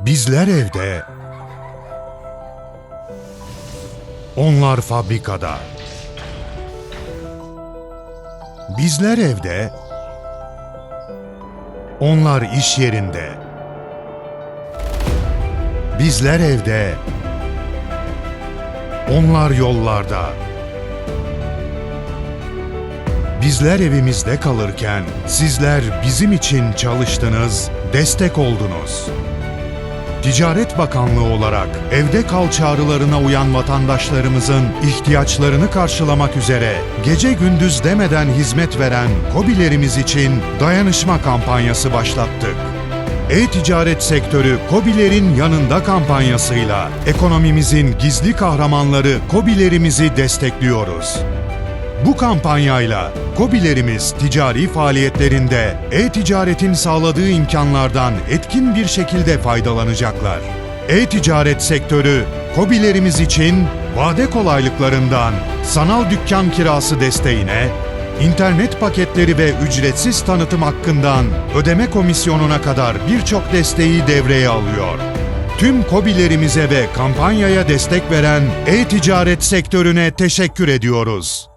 Bizler evde, onlar fabrikada. Bizler evde, onlar iş yerinde. Bizler evde, onlar yollarda. Bizler evimizde kalırken sizler bizim için çalıştınız, destek oldunuz. Ticaret Bakanlığı olarak evde kal çağrılarına uyan vatandaşlarımızın ihtiyaçlarını karşılamak üzere gece gündüz demeden hizmet veren KOBİ'lerimiz için dayanışma kampanyası başlattık. E-ticaret sektörü KOBİ'lerin yanında kampanyasıyla ekonomimizin gizli kahramanları KOBİ'lerimizi destekliyoruz. Bu kampanyayla KOBİ'lerimiz ticari faaliyetlerinde e-ticaretin sağladığı imkanlardan etkin bir şekilde faydalanacaklar. E-ticaret sektörü KOBİ'lerimiz için vade kolaylıklarından sanal dükkan kirası desteğine, internet paketleri ve ücretsiz tanıtım hakkından ödeme komisyonuna kadar birçok desteği devreye alıyor. Tüm KOBİ'lerimize ve kampanyaya destek veren e-ticaret sektörüne teşekkür ediyoruz.